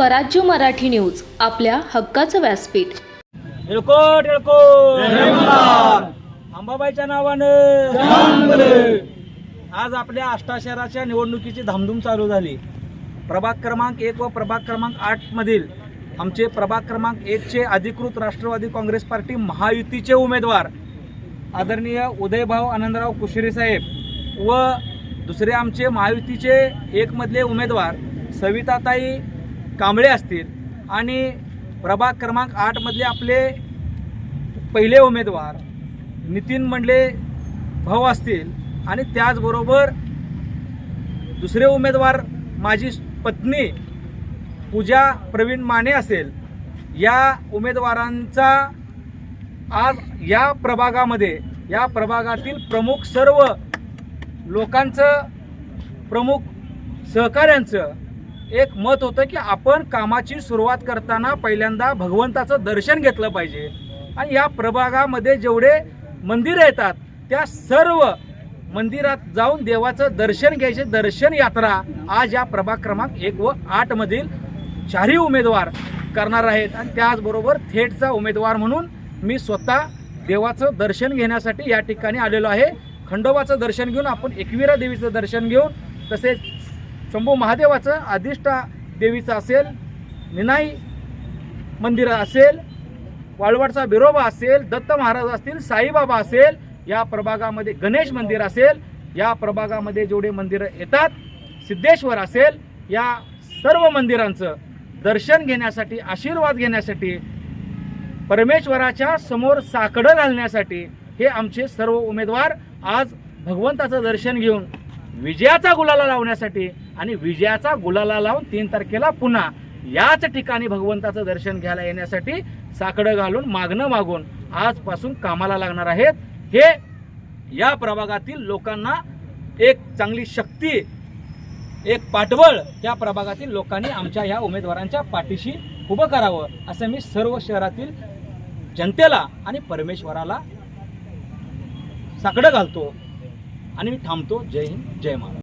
स्वराज्य मराठी न्यूज आपल्या हक्काचं व्यासपीठ. एळकोट एळकोट अंबाबाईच्या नावानं आज आपल्या आष्टा शहराच्या निवडणुकीची धामधूम चालू झाली. प्रभाग क्रमांक एक व प्रभाग क्रमांक आठ मधील आमचे प्रभाग क्रमांक एकचे अधिकृत राष्ट्रवादी काँग्रेस पार्टी महायुतीचे उमेदवार आदरणीय उदयभाऊ आनंदराव कुशरे साहेब व दुसरे आमचे महायुतीचे एकमधले उमेदवार सविताताई कांबळे असतील आणि प्रभाग क्रमांक आठमधले आपले पहिले उमेदवार नितीन मंडले भाऊ असतील आणि त्याचबरोबर दुसरे उमेदवार माझी पत्नी पूजा प्रवीण माने असेल या उमेदवारांचा आज या प्रभागामध्ये या प्रभागातील प्रमुख सर्व लोकांचं प्रमुख सहकाऱ्यांचं एक मत होतं की आपण कामाची सुरुवात करताना पहिल्यांदा भगवंताचं दर्शन घेतलं पाहिजे. आणि या प्रभागामध्ये जेवढे मंदिरं येतात त्या सर्व मंदिरात जाऊन देवाचं दर्शन घ्यायचे. दर्शन यात्रा आज या प्रभाग क्रमांक एक व आठ मधील चारही उमेदवार करणार आहेत. आणि त्याचबरोबर थेटचा उमेदवार म्हणून मी स्वतः देवाचं दर्शन घेण्यासाठी या ठिकाणी आलेलो आहे. खंडोबाचं दर्शन घेऊन आपण एकविरा देवीचं दर्शन घेऊन तसेच शंभू महादेवाचं अधिष्ठा देवीचं असेल निनाई मंदिर असेल वाळवडचा बिरोबा असेल दत्त महाराज असतील साईबाबा असेल या प्रभागामध्ये गणेश मंदिर असेल या प्रभागामध्ये जेवढे मंदिरं येतात सिद्धेश्वर असेल या सर्व मंदिरांचं दर्शन घेण्यासाठी आशीर्वाद घेण्यासाठी परमेश्वराच्या समोर साकडं घालण्यासाठी हे आमचे सर्व उमेदवार आज भगवंताचं दर्शन घेऊन विजयाचा गुलाला लावण्यासाठी आणि विजयाचा गुलाला लावून तीन तारखेला पुन्हा याच ठिकाणी भगवंताचं दर्शन घ्यायला येण्यासाठी साकडं घालून मागणं मागून आजपासून कामाला लागणार आहेत. हे या प्रभागातील लोकांना एक चांगली शक्ती एक पाठबळ या प्रभागातील लोकांनी आमच्या ह्या उमेदवारांच्या पाठीशी उभं करावं असं मी सर्व शहरातील जनतेला आणि परमेश्वराला साकडं घालतो. आणि मी थांबतो. जय हिंद जय महाराज